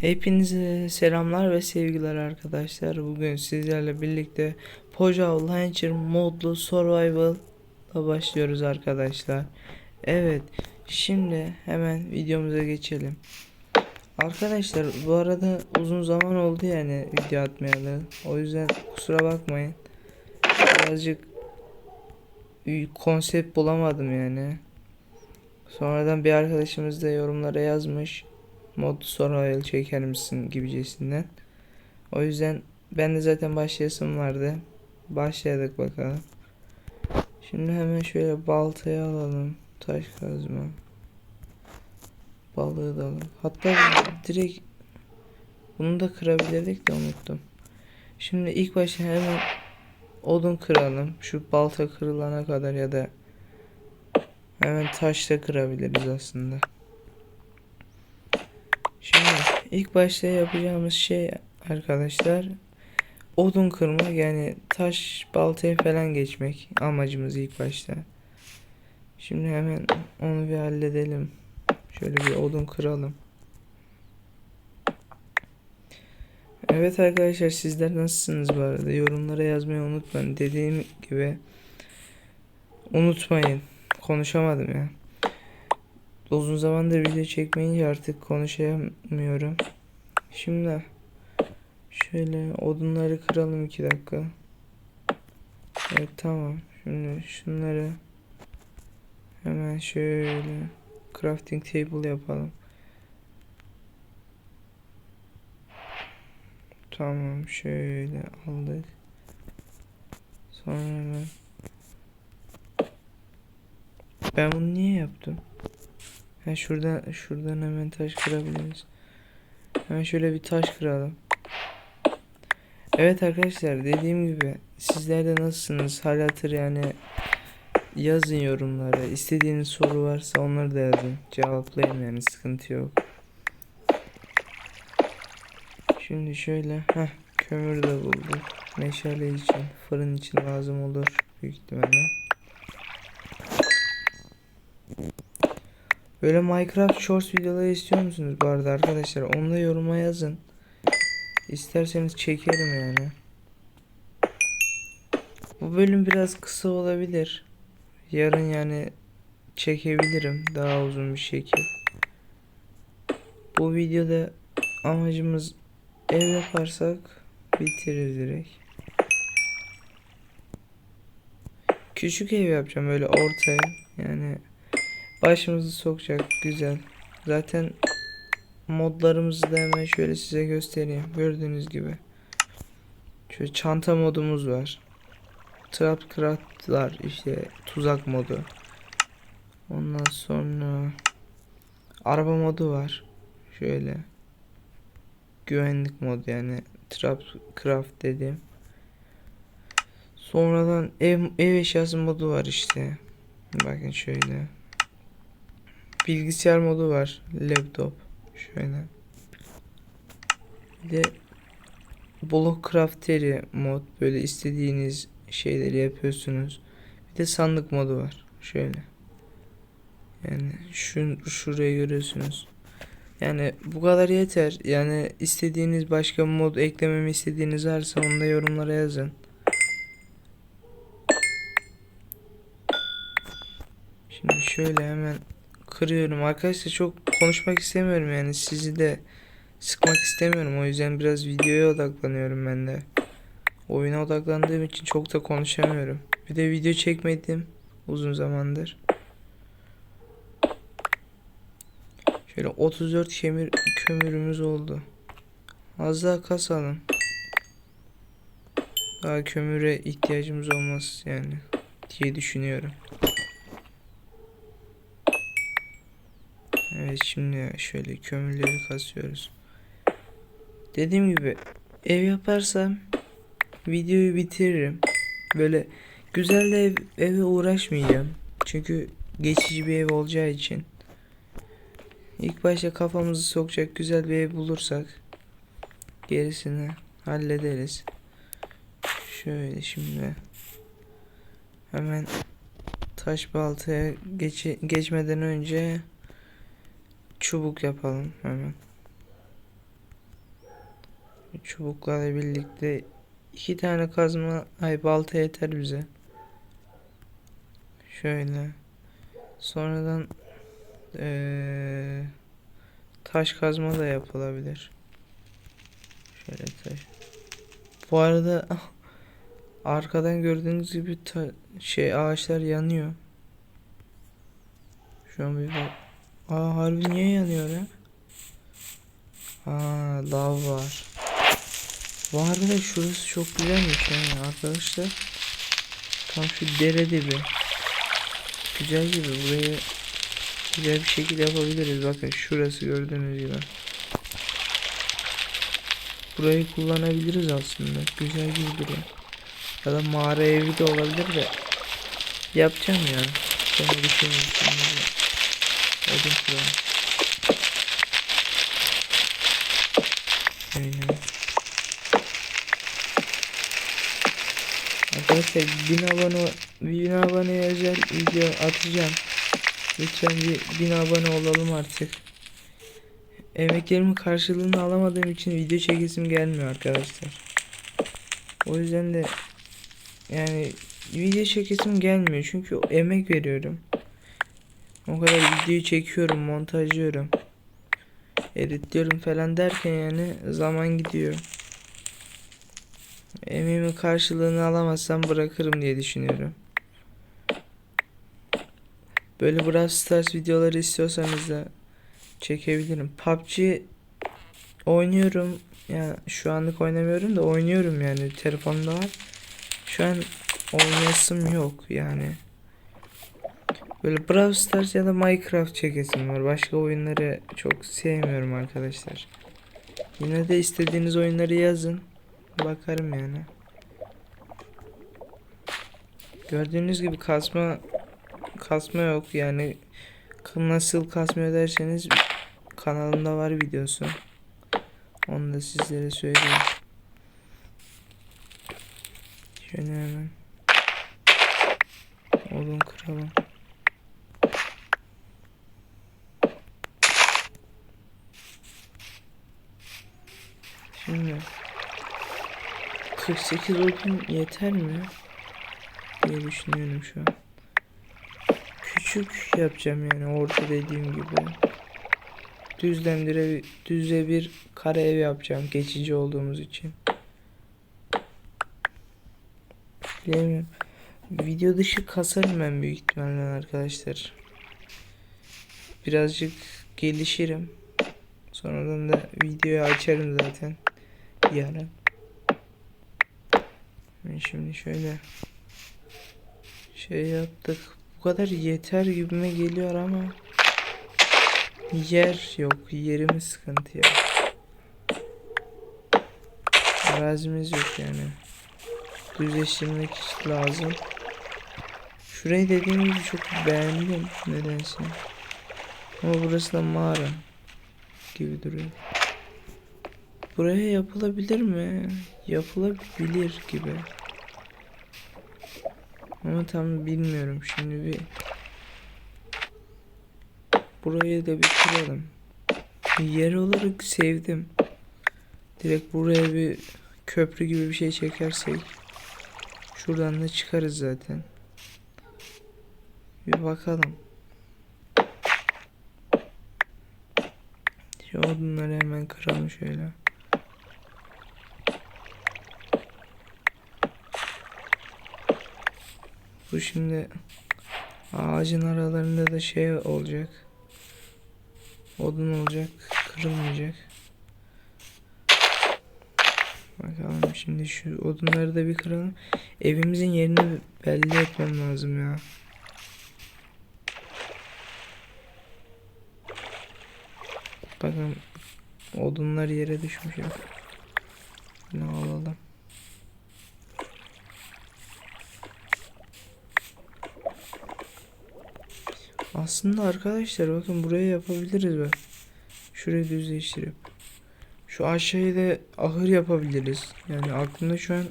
Hepinize selamlar ve sevgiler arkadaşlar. Bugün sizlerle birlikte Pojao Launcher modlu Survival'la başlıyoruz arkadaşlar. Evet, şimdi hemen videomuza geçelim. Arkadaşlar bu arada uzun zaman oldu yani video atmayalı. O yüzden kusura bakmayın. Birazcık bir konsept bulamadım yani. Sonradan bir arkadaşımız da yorumlara yazmış mod survival çeker misin gibicesinden. O yüzden ben de zaten başlayasım vardı. Başladık bakalım. Şimdi hemen şöyle baltayı alalım. Taş kazma. Balığı da alalım. Hatta direkt bunu da kırabilirdik de unuttum. Şimdi ilk başta hemen odun kıralım. Şu balta kırılana kadar ya da hemen taşla kırabiliriz aslında. İlk başta yapacağımız şey arkadaşlar odun kırmak yani taş baltaya falan geçmek amacımız ilk başta. Şimdi hemen onu bir halledelim. Şöyle bir odun kıralım. Evet arkadaşlar sizler nasılsınız bu arada? Yorumlara yazmayı unutmayın. Dediğim gibi unutmayın. Konuşamadım ya. Uzun zamandır video çekmeyince artık konuşamıyorum. Şimdi şöyle odunları kıralım iki dakika. Evet tamam. Şimdi şunları hemen şöyle crafting table yapalım. Tamam şöyle aldık. Sonra ben bunu niye yaptım? Ha şuradan şuradan hemen taş kırabiliriz. Hemen şöyle bir taş kıralım. Evet arkadaşlar dediğim gibi sizler de nasılsınız? Hal hatır yani yazın yorumlara. İstediğiniz soru varsa onları da yazın. Cevaplayayım yani sıkıntı yok. Şimdi şöyle heh, kömür de bulduk. Meşale için, fırın için lazım olur büyük ihtimalle. Böyle Minecraft Shorts videoları istiyor musunuz bu arada arkadaşlar? Onu da yoruma yazın. İsterseniz çekerim yani. Bu bölüm biraz kısa olabilir. Yarın yani çekebilirim daha uzun bir şekil. Bu videoda amacımız ev yaparsak bitiririz direkt. Küçük ev yapacağım böyle ortaya yani başımızı sokacak güzel. Zaten modlarımızı da hemen şöyle size göstereyim. Gördüğünüz gibi. Şöyle çanta modumuz var. Trapcraft'lar işte tuzak modu. Ondan sonra araba modu var. Şöyle güvenlik modu yani Trapcraft dediğim. Sonradan ev, ev eşyası modu var işte. Bakın şöyle. Bilgisayar modu var. Laptop. Şöyle. Bir de Block Crafteri mod. Böyle istediğiniz şeyleri yapıyorsunuz. Bir de sandık modu var. Şöyle. Yani şu şurayı görüyorsunuz. Yani bu kadar yeter. Yani istediğiniz başka mod eklememi istediğiniz varsa onu da yorumlara yazın. Şimdi şöyle hemen kırıyorum. Arkadaşlar çok konuşmak istemiyorum yani sizi de sıkmak istemiyorum. O yüzden biraz videoya odaklanıyorum ben de. Oyuna odaklandığım için çok da konuşamıyorum. Bir de video çekmedim uzun zamandır. Şöyle 34 kemir kömürümüz oldu. Az daha kasalım. Daha kömüre ihtiyacımız olmaz yani diye düşünüyorum. Evet şimdi şöyle kömürleri kasıyoruz. Dediğim gibi ev yaparsam videoyu bitiririm. Böyle güzel de ev, eve uğraşmayacağım. Çünkü geçici bir ev olacağı için. İlk başta kafamızı sokacak güzel bir ev bulursak gerisini hallederiz. Şöyle şimdi hemen taş baltaya geç geçmeden önce çubuk yapalım hemen. Çubuklarla birlikte iki tane kazma ay balta yeter bize. Şöyle. Sonradan eee, taş kazma da yapılabilir. Şöyle taş. Bu arada arkadan gördüğünüz gibi şey ağaçlar yanıyor. Şu an bir bak. Aa harbi niye yanıyor ya? Aa lav var. Bu arada şurası çok güzelmiş yani arkadaşlar. Tam şu dere dibi. Güzel gibi burayı güzel bir şekilde yapabiliriz. Bakın şurası gördüğünüz gibi. Burayı kullanabiliriz aslında. Güzel gibi duruyor. Ya da mağara evi de olabilir de. Yapacağım ya. Sonra bir kuralım. Aynen. Arkadaşlar 1000 abone 1000 aboneye özel video atacağım. Lütfen bir 1000 abone olalım artık. Emeklerimin karşılığını alamadığım için video çekesim gelmiyor arkadaşlar. O yüzden de yani video çekesim gelmiyor çünkü emek veriyorum. O kadar videoyu çekiyorum, montajlıyorum. Editliyorum falan derken yani zaman gidiyor. Emeğimin karşılığını alamazsam bırakırım diye düşünüyorum. Böyle Brawl Stars videoları istiyorsanız da çekebilirim. PUBG oynuyorum. Ya şu anlık oynamıyorum da oynuyorum yani telefonda var. Şu an oynayasım yok yani. Böyle Brawl Stars ya da Minecraft çekesim var. Başka oyunları çok sevmiyorum arkadaşlar. Yine de istediğiniz oyunları yazın. Bakarım yani. Gördüğünüz gibi kasma kasma yok yani nasıl kasmıyor derseniz kanalımda var videosu. Onu da sizlere söyleyeyim. Şöyle hemen odun kıralım. Şimdi 48 odun yeter mi? diye düşünüyorum şu an. Küçük yapacağım yani orta dediğim gibi. Düzden dire, düze bir kare ev yapacağım geçici olduğumuz için. Bilemiyorum. Video dışı kasarım ben büyük ihtimalle arkadaşlar. Birazcık gelişirim. Sonradan da videoyu açarım zaten. Ben şimdi şöyle şey yaptık. Bu kadar yeter gibime geliyor ama yer yok. Yerimiz sıkıntı ya. Arazimiz yok yani. Düzleştirmek lazım. Şurayı dediğim gibi çok beğendim nedense. Ama burası da mağara gibi duruyor. Buraya yapılabilir mi? Yapılabilir gibi. Ama tam bilmiyorum. Şimdi bir burayı da bir kuralım. Yer olarak sevdim. Direkt buraya bir köprü gibi bir şey çekersek şuradan da çıkarız zaten. Bir bakalım. Şu odunları hemen kıralım şöyle. Bu şimdi ağacın aralarında da şey olacak. Odun olacak. Kırılmayacak. Bakalım şimdi şu odunları da bir kıralım. Evimizin yerini belli etmem lazım ya. Bakın odunlar yere düşmüş ya. Ne alalım. Aslında arkadaşlar bakın buraya yapabiliriz bak. Şurayı düzleştirip. Şu aşağıya da ahır yapabiliriz. Yani aklımda şu an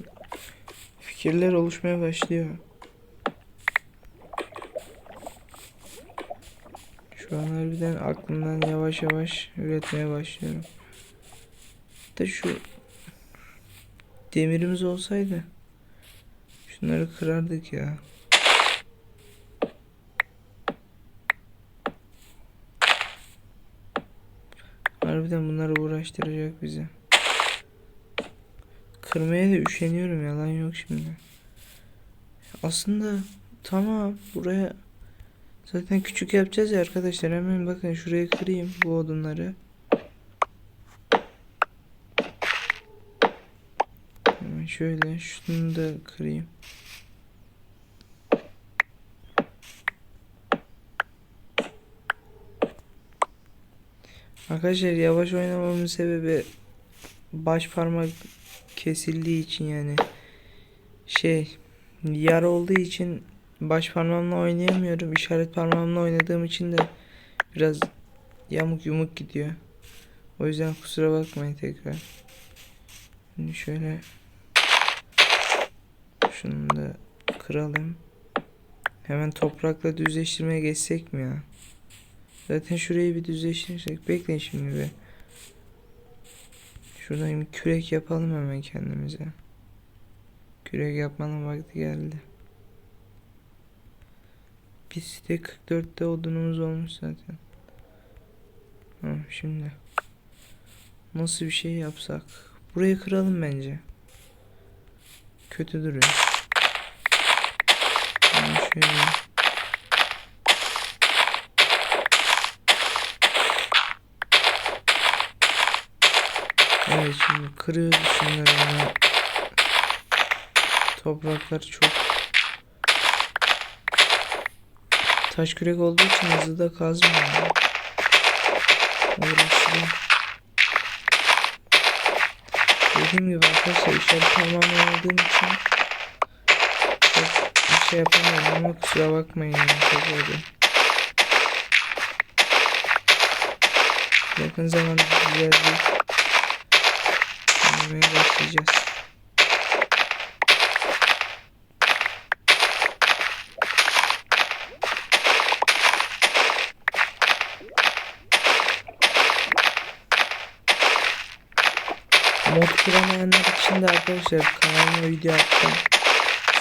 fikirler oluşmaya başlıyor. Şu an harbiden aklımdan yavaş yavaş üretmeye başlıyorum. Da şu demirimiz olsaydı şunları kırardık ya. Harbiden bunlar uğraştıracak bizi. Kırmaya da üşeniyorum yalan yok şimdi. Aslında tamam buraya zaten küçük yapacağız ya arkadaşlar hemen bakın şuraya kırayım bu odunları. Hemen şöyle şunu da kırayım. Arkadaşlar yavaş oynamamın sebebi baş parmak kesildiği için yani şey yara olduğu için baş parmağımla oynayamıyorum. İşaret parmağımla oynadığım için de biraz yamuk yumuk gidiyor. O yüzden kusura bakmayın tekrar. Şimdi şöyle şunu da kıralım. Hemen toprakla düzleştirmeye geçsek mi ya? Zaten şurayı bir düzleştirirsek. Bekleyin şimdi bir. Şuradan bir kürek yapalım hemen kendimize. Kürek yapmanın vakti geldi. Biz de 44'te odunumuz olmuş zaten. Ha, şimdi. Nasıl bir şey yapsak? Burayı kıralım bence. Kötü duruyor. Yani şöyle. Evet şimdi kırıyoruz şunları hemen. Topraklar çok taş kürek olduğu için hızlı da kazmıyor. Uğraştırıyor. Dediğim gibi arkadaşlar işaret parmağımla oynadığım için çok bir şey yapamıyorum ama kusura bakmayın yani çok. Yakın zamanda güzel bir oynamaya başlayacağız. Mod kuramayanlar için de arkadaşlar kanalıma video attım.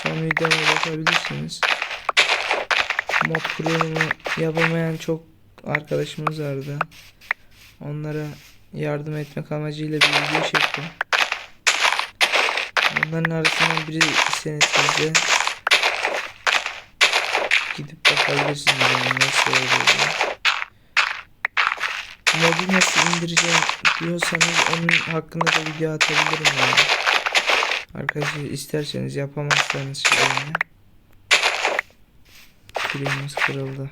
Son videoma bakabilirsiniz. Mod kurulumu yapamayan çok arkadaşımız vardı. Onlara yardım etmek amacıyla bir video çektim. Onların arasından biri iseniz siz de gidip bakabilirsiniz yani nasıl olduğunu. Modu nasıl indireceğim diyorsanız onun hakkında da video atabilirim yani. Arkadaşlar isterseniz yapamazsanız şöyle. Küreğimiz kırıldı.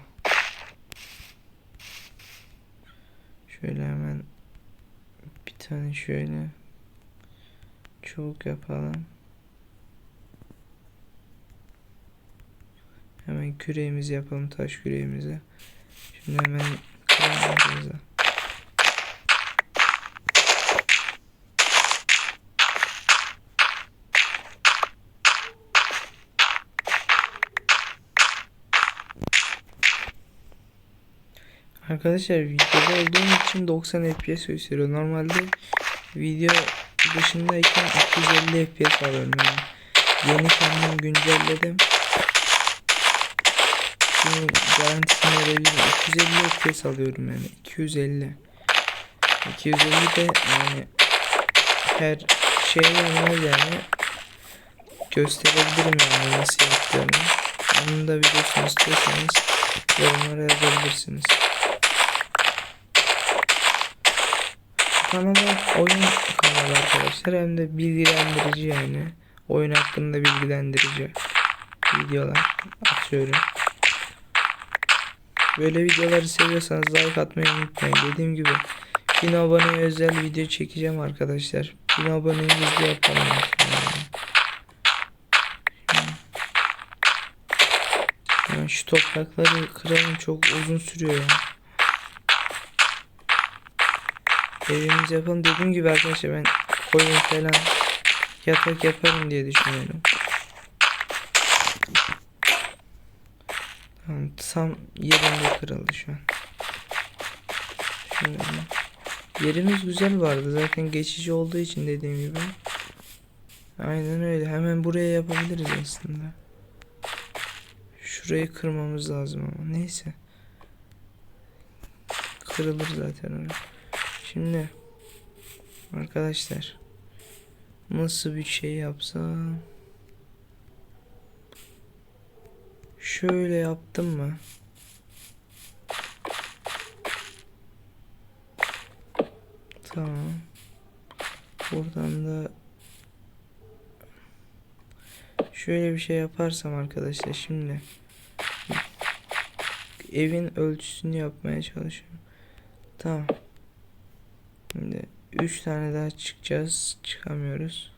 Şöyle hemen bir tane şöyle çok yapalım. Hemen küreğimizi yapalım taş küreğimizi. Şimdi hemen kırmızı. Arkadaşlar videoda olduğum için 90 FPS gösteriyor. Normalde video dışındayken 250 FPS alıyorum. Yeni kendim güncelledim. Şimdi garantisini verebilirim. 250 FPS alıyorum yani. 250. 250 de yani her şeye yanmaz yani. Gösterebilirim yani nasıl yaptığımı. Onun da videosunu istiyorsanız yorumlara yazabilirsiniz. Kanalım oyun kanalı arkadaşlar hem de bilgilendirici yani. Oyun hakkında bilgilendirici videolar atıyorum. Böyle videoları seviyorsanız like atmayı unutmayın. Dediğim gibi 1000 aboneye özel video çekeceğim arkadaşlar. 1000 aboneyi hızlı yapalım. Şu toprakları kıralım çok uzun sürüyor ya. Evimizi yapalım dediğim gibi arkadaşlar ben koyun falan yatak yaparım diye düşünüyorum. Tam yerinde kırıldı şu an. Şöyle. Yerimiz güzel vardı zaten geçici olduğu için dediğim gibi. Aynen öyle. Hemen buraya yapabiliriz aslında. Şurayı kırmamız lazım ama. Neyse. Kırılır zaten öyle. Şimdi arkadaşlar nasıl bir şey yapsam şöyle yaptım mı? Tamam. Buradan da şöyle bir şey yaparsam arkadaşlar şimdi evin ölçüsünü yapmaya çalışıyorum. Tamam. Şimdi 3 tane daha çıkacağız. Çıkamıyoruz.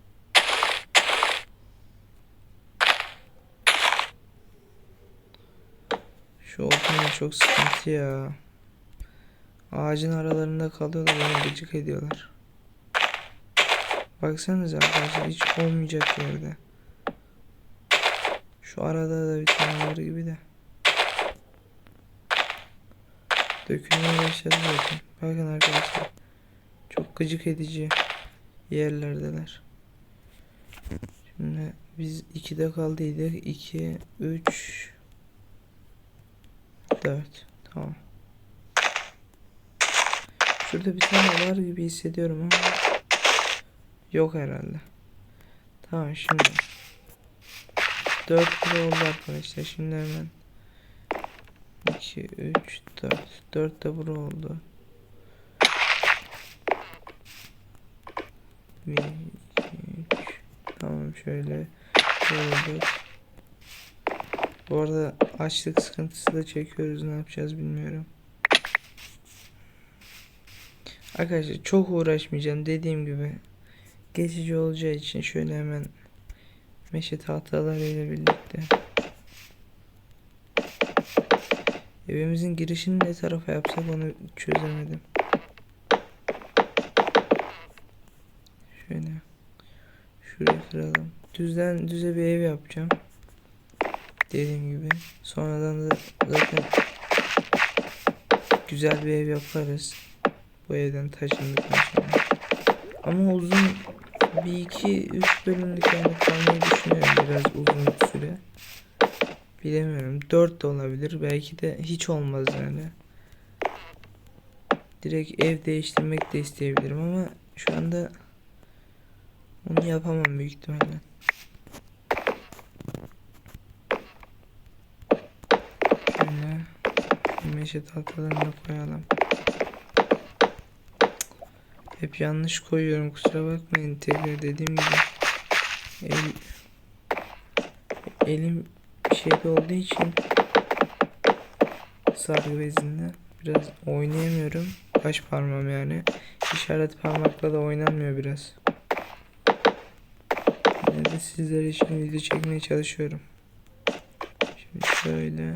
Şu ortamda çok sıkıntı ya. Ağacın aralarında kalıyorlar beni gıcık ediyorlar. Baksanıza arkadaşlar hiç olmayacak yerde. Şu arada da bir tane var gibi de. Dökülmeye başladı zaten. Bakın arkadaşlar. Gıcık edici yerlerdeler. Şimdi biz 2'de kaldıydık. 2, 3, 4. Tamam. Şurada bir tane var gibi hissediyorum ama yok herhalde. Tamam şimdi 4 kilo oldu arkadaşlar. Şimdi hemen 2 3 4 4 de bura oldu. 1 2 3 Tamam şöyle 4 Bu arada açlık sıkıntısı da çekiyoruz. Ne yapacağız bilmiyorum. Arkadaşlar çok uğraşmayacağım dediğim gibi geçici olacağı için şöyle hemen meşe tahtalarıyla birlikte evimizin girişini ne tarafa yapsak onu çözemedim. Şöyle şurayı kıralım. Düzden düze bir ev yapacağım. Dediğim gibi. Sonradan da zaten güzel bir ev yaparız. Bu evden taşındıktan sonra. Ama uzun bir iki üç bölümlük yani kalmayı düşünüyorum biraz uzun süre. Bilemiyorum. Dört de olabilir. Belki de hiç olmaz yani. Direkt ev değiştirmek de isteyebilirim ama şu anda onu yapamam büyük ihtimalle. Şöyle meşe tahtalarını koyalım. Hep yanlış koyuyorum kusura bakmayın tekrar dediğim gibi. El, elim şeyde olduğu için sargı bezinde biraz oynayamıyorum. Baş parmağım yani. İşaret parmakla da oynanmıyor biraz. Yine de sizler için video çekmeye çalışıyorum. Şimdi şöyle.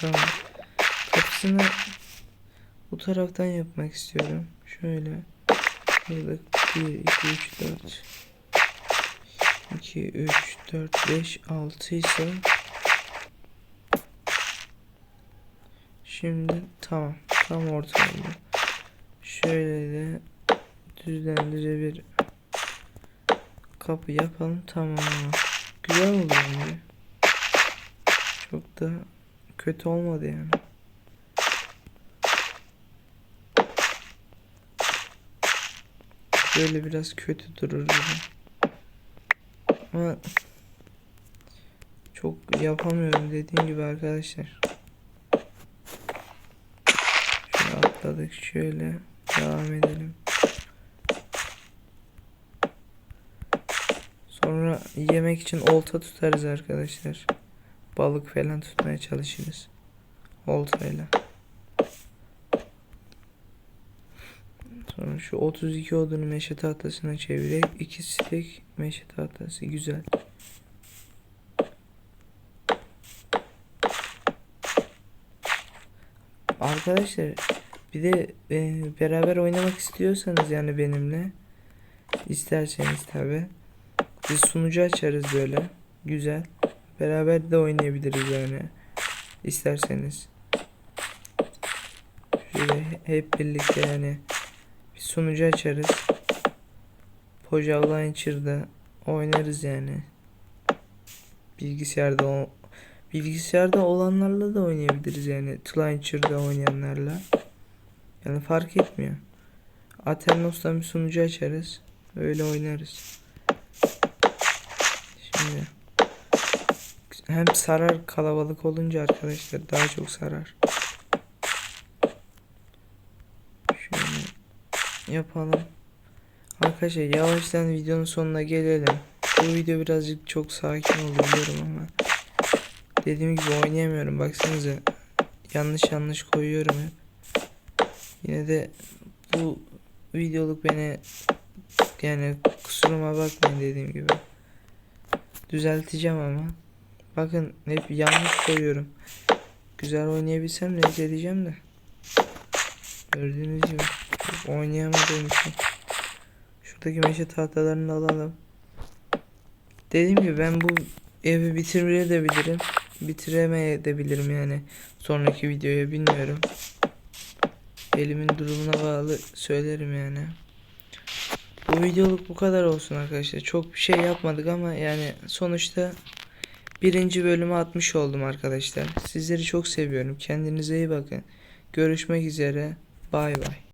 Tamam. Kapısını bu taraftan yapmak istiyorum. Şöyle. Burada 1, 2, 3, 4. 2, 3, 4, 5, 6 ise Şimdi tamam. Tam orta oldu. Şöyle de düzden düze bir kapı yapalım. Tamam. Güzel oldu bence. Çok da kötü olmadı yani. Böyle biraz kötü durur gibi. Ama çok yapamıyorum dediğim gibi arkadaşlar. Şöyle atladık şöyle devam edelim. Sonra yemek için olta tutarız arkadaşlar. Balık falan tutmaya çalışırız. Oltayla. Sonra şu 32 odunu meşe tahtasına çevirerek 2 stek meşe tahtası güzel. Arkadaşlar bir de e, beraber oynamak istiyorsanız yani benimle isterseniz tabi biz sunucu açarız böyle güzel. Beraber de oynayabiliriz yani isterseniz. Şöyle hep birlikte yani bir sunucu açarız Poja Launcher'da oynarız yani. Bilgisayarda o bilgisayarda olanlarla da oynayabiliriz yani. Launcher'da oynayanlarla. Yani fark etmiyor. Aternos'tan bir sunucu açarız. Öyle oynarız. Şimdi hem sarar kalabalık olunca arkadaşlar daha çok sarar. Şöyle yapalım. Arkadaşlar yavaştan videonun sonuna gelelim. Bu video birazcık çok sakin oldu biliyorum ama dediğim gibi oynayamıyorum baksanıza yanlış yanlış koyuyorum hep. Yine de bu videoluk beni yani kusuruma bakmayın dediğim gibi. Düzelteceğim ama. Bakın hep yanlış koyuyorum. Güzel oynayabilsem ne diyeceğim de. Gördüğünüz gibi oynayamadığım için. Şuradaki meşe tahtalarını alalım. Dediğim gibi ben bu evi bitirebilirim. Bitiremeyebilirim yani. Sonraki videoya bilmiyorum. Elimin durumuna bağlı söylerim yani. Bu videoluk bu kadar olsun arkadaşlar. Çok bir şey yapmadık ama yani sonuçta birinci bölümü atmış oldum arkadaşlar. Sizleri çok seviyorum. Kendinize iyi bakın. Görüşmek üzere. Bay bay.